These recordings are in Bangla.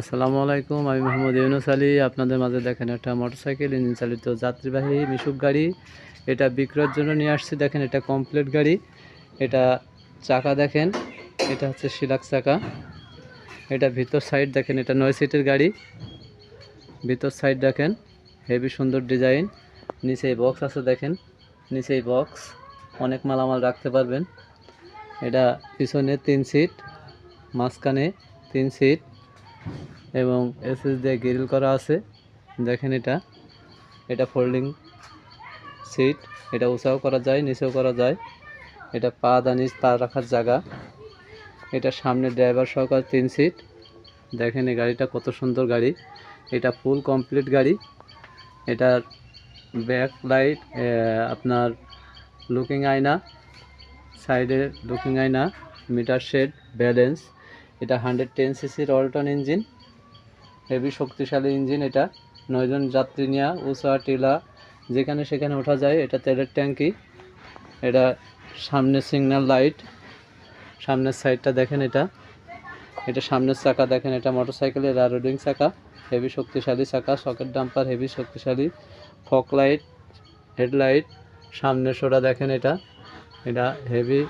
আসসালামু আলাইকুম, আমি মোহাম্মদ ইউনুস আলী। আপনাদের মাঝে দেখেন একটা মোটরসাইকেল, ইঞ্জিন চালিত যাত্রীবাহী মিশুক গাড়ি। এটা বিক্রয়ের জন্য নিয়ে আসছি। দেখেন এটা কমপ্লিট গাড়ি। এটা চাকা দেখেন, এটা হচ্ছে শিলাক চাকা। এটা ভিতর সাইড দেখেন, এটা নয় সিটের গাড়ি। ভিতর সাইড দেখেন, হেভি সুন্দর ডিজাইন। নিচে বক্স আছে দেখেন, নিচে বক্স। অনেক মালামাল রাখতে পারবেন। এটা পিছনে তিন সিট, মাঝখানে তিন সিট। এবং এসএস দিয়ে গ্রিল করা আছে। দেখেন এটা। এটা ফোল্ডিং সিট এটা উঁচাও করা যায়, নিচেও করা যায়। এটা পা দানিজ পা রাখার জায়গা। এটা সামনে ড্রাইভার সহকার তিন সিট দেখেন এই গাড়িটা কত সুন্দর গাড়ি। এটা ফুল কমপ্লিট গাড়ি। এটার ব্যাক লাইট আপনার লুকিং আয়না। সাইডে লুকিং আয়না। মিটার শেড ব্যালেন্স এটা হান্ড্রেড টেন সিসির অল্টন ইঞ্জিন হেভি শক্তিশালী ইঞ্জিন এটা। নয়জন যাত্রী নেওয়া উষা টিলা, যেখানে সেখানে ওঠা যায়, এটা তেলের ট্যাঙ্কি। এটা সামনে সিগন্যাল লাইট সামনের সাইডটা দেখেন এটা। এটা সামনের চাকা দেখেন, এটা মোটরসাইকেলের রাইডিং চাকা। হেভি শক্তিশালী চাকা সকেট ডাম্পার হেভি শক্তিশালী। ফক লাইট হেডলাইট সামনে সোডা দেখেন এটা। এটা হেভি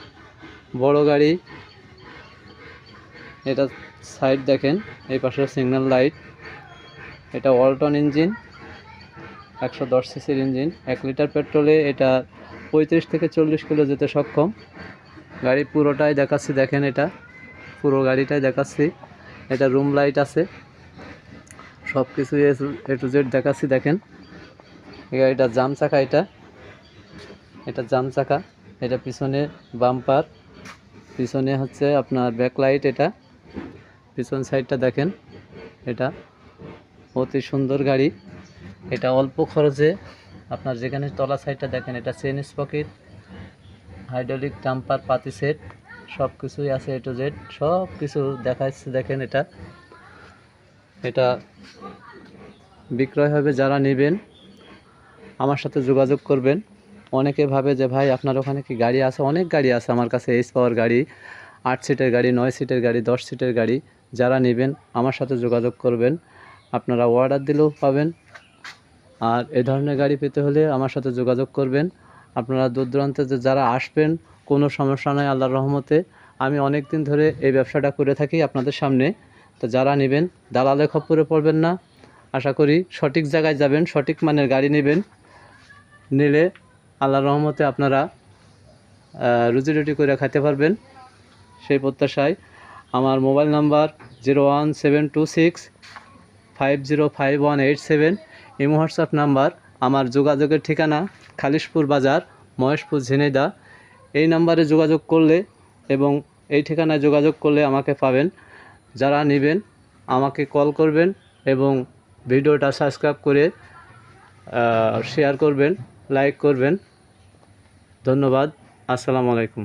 বড় গাড়ি। এটা সাইড দেখেন, এই পাশে সিগন্যাল লাইট, এটা ওয়ালটন ইঞ্জিন, একশো দশ সিসির ইঞ্জিন, এক লিটার পেট্রোলে এটা পঁয়ত্রিশ থেকে চল্লিশ কিলো যেতে সক্ষম। গাড়ি পুরোটাই দেখাচ্ছি, দেখেন এটা, পুরো গাড়িটাই দেখাচ্ছি, এটা রুম লাইট আছে সব কিছু এ টু জেড দেখাচ্ছি, দেখেন। এই গাড়িটা জাম চাকা এটা এটা জাম চাকা এটা পিছনে বাম্পার, পিছনে হচ্ছে আপনার ব্যাকলাইট এটা। পিছন সাইডটা দেখেন, এটা অতি সুন্দর গাড়ি। এটা অল্প খরচে আপনার যেখানে তলা সাইডটা দেখেন, এটা চেন স্পকেট হাইড্রোলিক ডাম্পার, পাতি সেট সব কিছুই আছে এ টু জেড সব কিছু দেখাচ্ছে, দেখেন এটা। এটা বিক্রয় হবে যারা নেবেন, আমার সাথে যোগাযোগ করবেন। অনেকে ভাবে যে, ভাই, আপনার ওখানে কি গাড়ি আছে? অনেক গাড়ি আছে আমার কাছে এইচ পাওয়ার গাড়ি, আট সিটের গাড়ি, নয় সিটের গাড়ি, দশ সিটের গাড়ি। যারা নেবেন, আমার সাথে যোগাযোগ করবেন। আপনারা অর্ডার দিলেও পাবেন। আর এ ধরনের গাড়ি পেতে হলে আমার সাথে যোগাযোগ করবেন। আপনারা দূর দূরান্তে যে যারা আসবেন, কোনো সমস্যা নয় আল্লাহর রহমতে। আমি অনেক দিন ধরে এই ব্যবসাটা করে থাকি আপনাদের সামনে। তো যারা নেবেন, দালালে খপ্পরে পড়বেন না। আশা করি সঠিক জায়গায় যাবেন, সঠিক মানের গাড়ি নেবেন। নিলে আল্লাহর রহমতে আপনারা রুজি রুটি করে খাইতে পারবেন। সেই প্রত্যাশায় আমার mobile number zero one seven two six five zero five one eight seven. Imo WhatsApp number আমার যোগাযোগের ঠিকানা খালিশপুর বাজার, মহেশপুর ঝিনাইদা এই নাম্বারে যোগাযোগ করলে এবং এই ঠিকানায় যোগাযোগ করলে আমাকে পাবেন। যারা নেবেন আমাকে কল করবেন এবং ভিডিওটা সাবস্ক্রাইব করে শেয়ার করবেন লাইক করবেন। ধন্যবাদ। আসসালামু আলাইকুম।